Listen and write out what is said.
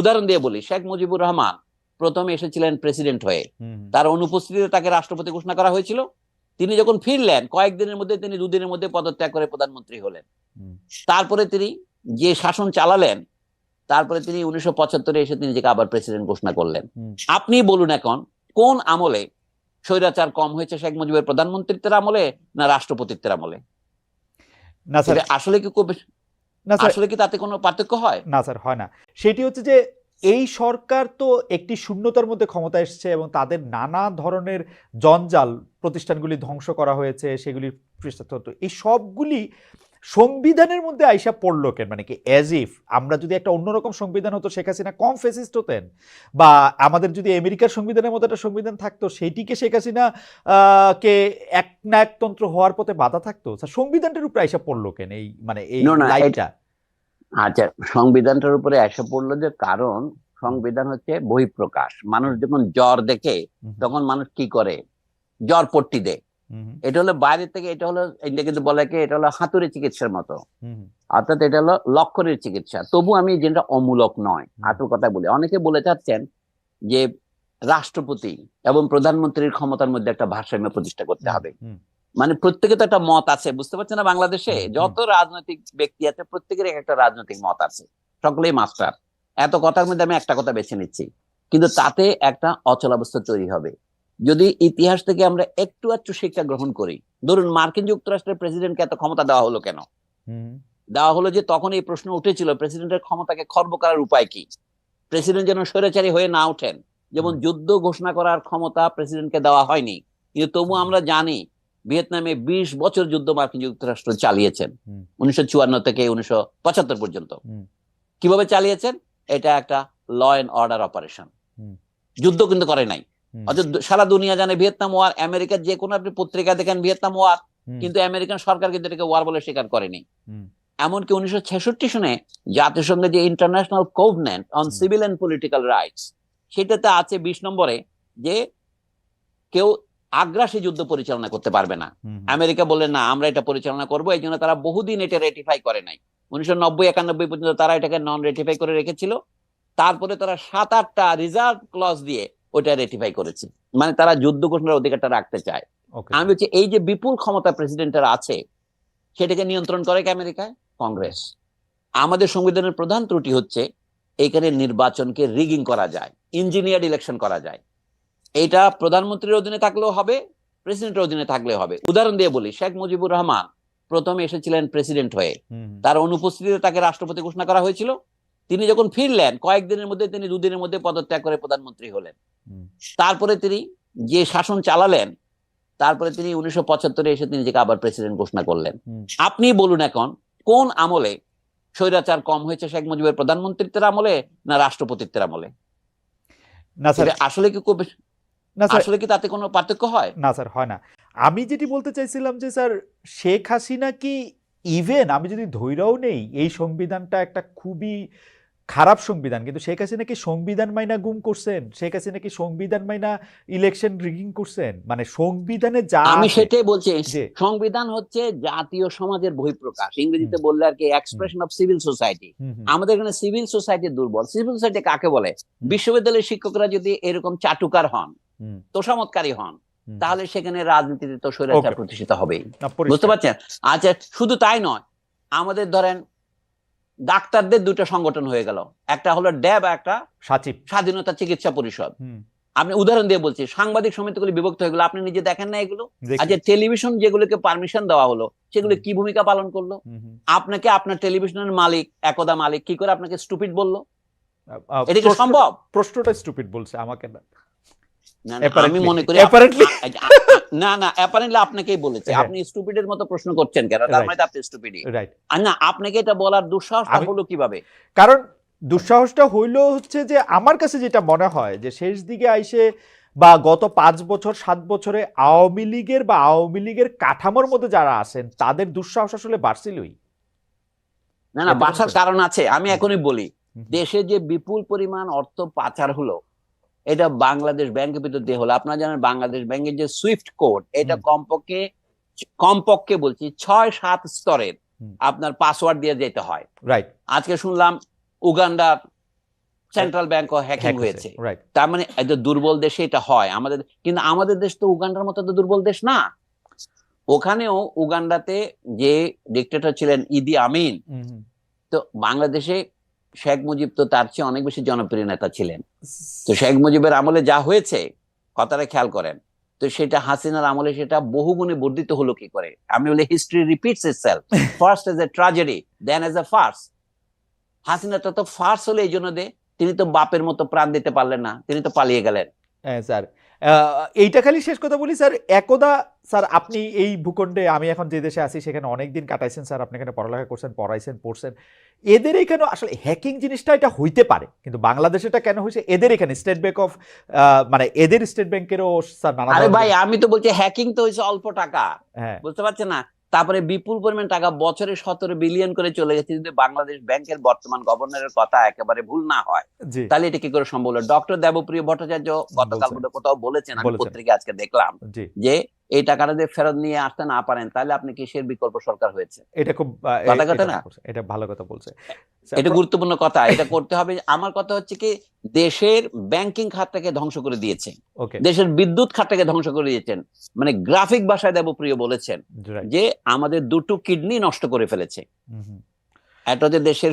উদাহরণ দিয়ে বলি শেখ মুজিবুর রহমান প্রথমে এসেছিলেন প্রেসিডেন্ট হয়ে। তার অনুপস্থিতিতে তাকে রাষ্ট্রপতি ঘোষণা করা হয়েছিল। তিনি যখন ফিরলেন কয়েকদিনের মধ্যে তিনি দুদিনের মধ্যে পদত্যাগ করে প্রধানমন্ত্রী হলেন। তারপরে তিনি যে শাসন চালালেন তারপরে তিনি উনিশশো পঁচাত্তরে এসে তিনি নিজেকে আবার প্রেসিডেন্ট ঘোষণা করলেন। আপনি বলুন এখন কোন আমলে স্বৈরাচার কম হয়েছে শেখ মুজিবের প্রধানমন্ত্রীত্বের আমলে না রাষ্ট্রপতিত্বের আমলে? আসলে কি খুব না আসলে কি তাতে কোনো পার্থক্য হয়? না স্যার হয় না। সেটি হচ্ছে যে এই সরকার তো একটি শূন্যতার মধ্যে ক্ষমতা এসেছে এবং তাদের নানা ধরনের জঞ্জাল প্রতিষ্ঠানগুলি ধ্বংস করা হয়েছে সেগুলির পৃষ্ঠতত্ত্ব এই সবগুলি সংবিধানের মধ্যে আইসা পড়ল কেন? মানে কি অ্যাজ ইফ আমরা যদি একটা অন্যরকম সংবিধান হতো শেখ হাসিনা কম ফেসিস্ট হতেন? বা আমাদের যদি আমেরিকার সংবিধানের মতো একটা সংবিধান থাকতো সেইটিকে শেখ হাসিনা আহ, কে এক না একতন্ত্র হওয়ার পথে বাধা থাকতো? স্যার সংবিধানটার উপরে আইসা পড়ল কেন এই মানে এই লাইটটা আচ্ছা সংবিধানটার উপরে এসে পড়ল যে কারণ সংবিধান হচ্ছে বহিঃপ্রকাশ। মানুষ যখন জ্বর দেখে তখন মানুষ কি করে? জ্বর পট্টি দেয়। এটা হলো বাইরে থেকে এটা হলো এটা কিন্তু বলে কি এটা হলো হাতুড়ি চিকিৎসার মতো। অর্থাৎ এটা হলো লক্ষণের চিকিৎসা। তবু আমি যেটা অমূলক নয় হাতুর কথা বলি। অনেকে বলে চাচ্ছেন যে রাষ্ট্রপতি এবং প্রধানমন্ত্রীর ক্ষমতার মধ্যে একটা ভারসাম্য প্রতিষ্ঠা করতে হবে। মানে প্রত্যেকে তো একটা মত আছে বুঝতে পারছেন না বাংলাদেশে। যত রাজনৈতিক ব্যক্তি আছে প্রত্যেকের এক একটা রাজনৈতিক মত আছে। সকলেই মাস্টার। এত কথার মধ্যে আমি একটা কথা বেছে নিচ্ছি। কিন্তু তাতে একটা অচলাবস্থা তৈরি হবে। যদি ইতিহাস থেকে আমরা একটু একটু শিক্ষা গ্রহণ করি ধরুন মার্কিন যুক্তরাষ্ট্রের প্রেসিডেন্টকে এত ক্ষমতা দেওয়া হলো কেন? দেওয়া হলো যে তখন এই প্রশ্ন উঠেছিল প্রেসিডেন্টের ক্ষমতাকে খর্ব করার উপায় কি? প্রেসিডেন্ট যেন স্বৈরাচারী হয়ে না ওঠেন। যেমন যুদ্ধ ঘোষণা করার ক্ষমতা প্রেসিডেন্টকে দেওয়া হয়নি। কিন্তু তবু আমরা জানি ভিয়েতনামে বিশ বছর যুদ্ধ মার্কিন যুক্তরাষ্ট্র চালিয়েছেন। উনিশশো চুয়ান্ন থেকে উনিশশো পঁচাত্তর পর্যন্ত। কীভাবে চালিয়েছেন? এটা একটা ল অ্যান্ড অর্ডার অপারেশন যুদ্ধ কিন্তু করে নাই। সারা দুনিয়া জানে ভিয়েতনাম ওয়ার আমেরিকার যে কোনো আপনি পত্রিকা দেখেন ভিয়েতনাম ওয়ার কিন্তু আমেরিকান সরকার কিন্তু এটাকে ওয়ার বলে স্বীকার করেনি। এমনকি উনিশশো ছেষট্টি সনে জাতিসংঘের যে international covenant on civil and political rights সেটাতে আছে বিশ নম্বরে যে কেউ আগ্রাসী যুদ্ধ পরিচালনা করতে পারবে না। আমেরিকা বললেন না আমরা এটা পরিচালনা করব। এই জন্য তারা বহুদিন এটা রেটিফাই করে নাই। উনিশশো নব্বই একানব্বই পর্যন্ত তারা এটাকে নন রেটিফাই করে রেখেছিল। তারপরে তারা সাত আটটা রিজার্ভ ক্লজ দিয়ে ওটা রেটিফাই করেছে। মানে তারা যুদ্ধ ঘোষণার অধিকারটা রাখতে চায়। আমি বলছি এই যে বিপুল ক্ষমতা প্রেসিডেন্টের আছে সেটাকে নিয়ন্ত্রণ করে কি আমেরিকায়? কংগ্রেস। আমাদের সংবিধানের প্রধান ত্রুটি হচ্ছে এইখানে নির্বাচনকে রিগিং করা যায় ইঞ্জিনিয়ার ইলেকশন করা যায়। এটা প্রধানমন্ত্রীর অধীনে থাকলেও হবে প্রেসিডেন্টের অধীনে থাকলেও হবে। উদাহরণ দিয়ে বলি শেখ মুজিবুর রহমান প্রথমে এসেছিলেন প্রেসিডেন্ট হয়ে। তার অনুপস্থিতিতে তাকে রাষ্ট্রপতি ঘোষণা করা হয়েছিল। তিনি যখন ফিরলেন কয়েকদিনের মধ্যে তিনি দুদিনের মধ্যে পদত্যাগ করে প্রধানমন্ত্রী হলেন। তারপরে তিনি যে শাসন চালালেন তারপরে তিনি উনিশশো পঁচাত্তরে এসে তিনি নিজেকে আবার প্রেসিডেন্ট ঘোষণা করলেন। আপনি বলুন এখন কোন আমলে স্বৈরাচার কম হয়েছে শেখ মুজিবের প্রধানমন্ত্রীত্বের আমলে না রাষ্ট্রপতিত্বের আমলে? আসলে কি খুব না আসলে কি তাতে কোনো পার্থক্য হয়? না স্যার হয় না। আমি যেটি বলতে চাইছিলাম যে স্যার শেখ হাসিনা কি ইভেন আমি যদি ধৈর্যও নেই এই সংবিধানটা একটা খুবই খারাপ সংবিধান কিন্তু শেখ হাসিনা কি সংবিধান মাইনা গুম করছেন? শেখ হাসিনা কি সংবিধান মাইনা ইলেকশন রিগিং করছেন? মানে সংবিধানে যা আমি সেটাই বলছি। সংবিধান হচ্ছে জাতীয় সমাজের বহিঃপ্রকাশ। ইংরেজিতে বললে আর কি এক্সপ্রেশন অফ সিভিল সোসাইটি আমাদের এখানে সিভিল সোসাইটি দুর্বল। সিভিল সোসাইটি কাকে বলে? বিশ্ববিদ্যালয়ের শিক্ষকরা যদি এরকম চাটুকার হন তোষামতকারী হন তাহলে সেখানে রাজনীতিতে তো স্বৈরাচার প্রতিষ্ঠিত হবেই। বুঝতে পারছেন? আচ্ছা শুধু তাই নয় আমাদের ধরেন ডাক্তারদের দুটো সংগঠন হয়ে গেল। একটা হলো ড্যাব একটা সাচিব। স্বাধীনতা চিকিৎসা পরিষদ। আপনি উদাহরণ দিয়ে বলছি সাংবাদিক সমিতিগুলি বিভক্ত হয়ে গেলো। আপনি নিজে দেখেন না এগুলো। আচ্ছা টেলিভিশন যেগুলোকে পারমিশন দেওয়া হলো সেগুলো কি ভূমিকা পালন করল। আপনাকে আপনার টেলিভিশনের মালিক একদা মালিক কি করে আপনাকে স্টুপিড বলল? এটা কি সম্ভব? প্রশ্নটা স্টুপিড বলছে আমাকে না, আমি. মনে করি না না অ্যাপারেন্টলি আপনাকেই বলেছে। হ্যাঁ। আপনি স্টুপিডের মতো প্রশ্ন করছেন কেন? তার. মানে তো আপনি স্টুপিডই না আপনাকে এটা বলার দুঃসাহসটা হলো কীভাবে? কারণ দুঃসাহসটা হইল হচ্ছে যে আমার কাছে যেটা মনে হয় যে শেষ দিকে আইসে বা গত পাঁচ বছর সাত বছরে আওয়ামী লীগের বা আওয়ামী লীগের কাঠামোর মধ্যে যারা আছেন তাদের দুঃসাহস আসলে বাড়ছিলই। না না বাসার কারণ আছে আমি এখনই বলি। দেশে যে বিপুল পরিমাণ অর্থ পাচার হলো এটা বাংলাদেশ ব্যাংকের ভিতর দিয়ে হলো। আপনারা জানেন বাংলাদেশ ব্যাংকের যে সুইফট কোড এটা কমপক্ষে কমপক্ষে বলছি ছয় সাত স্তরের। আপনার পাসওয়ার্ড দিয়ে যেতে হয়। রাইট আজকে শুনলাম উগান্ডার সেন্ট্রাল ব্যাংক হ্যাকিং হয়েছে। তার মানে যে দুর্বল দেশে এটা হয়। আমাদের কিন্তু আমাদের দেশ তো উগান্ডার মতো তো দুর্বল দেশ না। ওখানেও উগান্ডাতে যে ডিক্টেটর ছিলেন ইদি আমিন তো বাংলাদেশে শেখ মুজিব তো তার চেয়ে অনেক বেশি জনপ্রিয় নেতা ছিলেন। তো শেখ মুজিবের আমলে যা হয়েছে কথাটা খেয়াল করেন তো সেটা হাসিনার আমলে সেটা বহুগুণে বর্ধিত হলো কি করে? আমি বলি history repeats itself first as a tragedy then as a farce হাসিনাটা তো ফার্স হলে এই জন্য দে তিনি তো বাপের মতো প্রাণ দিতে পারলেন না তিনি তো পালিয়ে গেলেন। হ্যাঁ স্যার। এইটা খালি শেষ কথা বলি স্যার। একদা স্যার আপনি এই ভূখণ্ডে আমি এখন যে দেশে আছি সেখানে অনেক দিন কাটাইছেন স্যার। আপনি এখানে পড়ালেখা করছেন পড়াইছেন পড়ছেন। এদের এখানে আসলে হ্যাকিং জিনিসটা এটা হইতে পারে কিন্তু বাংলাদেশে এটা কেন হয়েছে এদের এখানে স্টেট ব্যাংক অফ মানে এদের স্টেট ব্যাংকেরও স্যার নানা ভাই আমি তো বলছি হ্যাকিং তো হয়েছে অল্প টাকা। হ্যাঁ। বুঝতে পারছেন না? তারপরে বিপুল পরিমাণ টাকা বছরে সতেরো বিলিয়ন করে চলে গেছে। যদি বাংলাদেশ ব্যাংকের বর্তমান গভর্নরের কথা একেবারে ভুল না হয় তাহলে এটা কি করে সম্ভব হলো? ডক্টর দেবপ্রিয় ভট্টাচার্য গতকাল কোথাও বলেছেন আমি পত্রিকা আজকে দেখলাম যে এই টাকাটা যদি ফেরত নিয়ে আসতে না পারেন তাহলে আপনি কিসের বিকল্প সরকার হয়েছে? এটা খুব কথা কথা না? এটা ভালো কথা বলছে। এটা গুরুত্বপূর্ণ কথা এটা করতে হবে। আমার কথা হচ্ছে কি দেশের ব্যাংকিং খাতটাকে ধ্বংস করে দিয়েছে দেশের বিদ্যুৎ খাতটাকে ধ্বংস করে দিয়েছেন। মানে গ্রাফিক ভাষায় দেবপ্রিয় বলেছেন যে আমাদের দুটো কিডনি নষ্ট করে ফেলেছে। একটা হচ্ছে দেশের